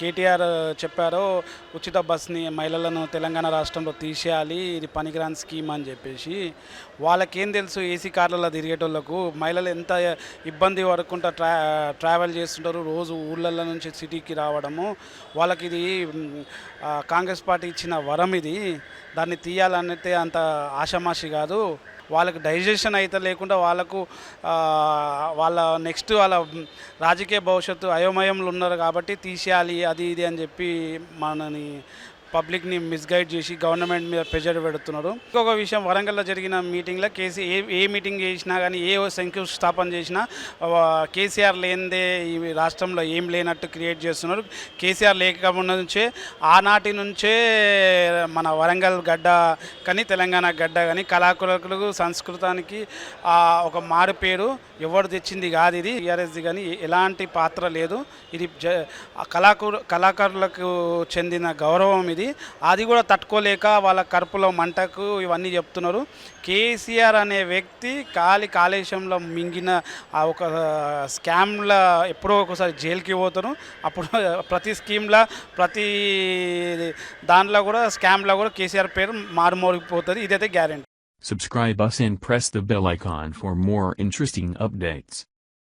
కేటీఆర్ చెప్పారో ఉచిత బస్ని మహిళలను తెలంగాణ రాష్ట్రంలో తీసేయాలి ఇది పనికిరాని స్కీమ్ అని చెప్పేసి వాళ్ళకేం తెలుసు ఏసీ కార్లలో తిరిగేటోళ్ళకు? మహిళలు ఎంత ఇబ్బంది పడుకుంటా ట్రా ట్రావెల్ చేస్తుంటారు రోజు ఊళ్ళల్లో నుంచి సిటీకి రావడము. వాళ్ళకి ఇది కాంగ్రెస్ పార్టీ ఇచ్చిన వరం ఇది. దాన్ని తీయాలనైతే అంత ఆషామాషి కాదు. వాళ్ళకి డైజెషన్ అయితే లేకుండా వాళ్ళకు వాళ్ళ నెక్స్ట్ వాళ్ళ రాజకీయ భవిష్యత్తు అయోమయంలో ఉన్నారు కాబట్టి తీసేయాలి అది ఇది అని చెప్పి మనని పబ్లిక్ని మిస్గైడ్ చేసి గవర్నమెంట్ మీద ప్రెషర్ పెడుతున్నారు. ఇంకొక విషయం వరంగల్లో జరిగిన మీటింగ్లో కేసీ ఏ ఏ మీటింగ్ చేసినా కానీ ఏ శంకుస్థాపన చేసినా కేసీఆర్ లేనిదే ఈ రాష్ట్రంలో ఏం లేనట్టు క్రియేట్ చేస్తున్నారు. కేసీఆర్ లేకపోయిన నుంచే ఆనాటి నుంచే మన వరంగల్ గడ్డ కానీ తెలంగాణ గడ్డ కానీ కళాకులకు సంస్కృతానికి ఒక మారు పేరు ఎవరు తెచ్చింది కాదు ఇది. టీఆర్ఎస్ది కానీ ఎలాంటి పాత్ర లేదు. ఇది జ కళాకారులకు చెందిన గౌరవం ఇది. అది కూడా తట్టుకోలేక వాళ్ళ కరుపులో మంటకు ఇవన్నీ చెప్తున్నారు. కేసీఆర్ అనే వ్యక్తి కాలి కాళేశంలో మింగిన ఆ ఒక స్కామ్ల ఎప్పుడో ఒకసారి జైలుకి పోతారు. అప్పుడు ప్రతి స్కీమ్లో ప్రతి దాంట్లో కూడా స్కామ్లో కూడా కేసీఆర్ పేరు మారుమోగిపోతుంది ఇదైతే guarantee. Subscribe us and press the bell icon for more interesting updates.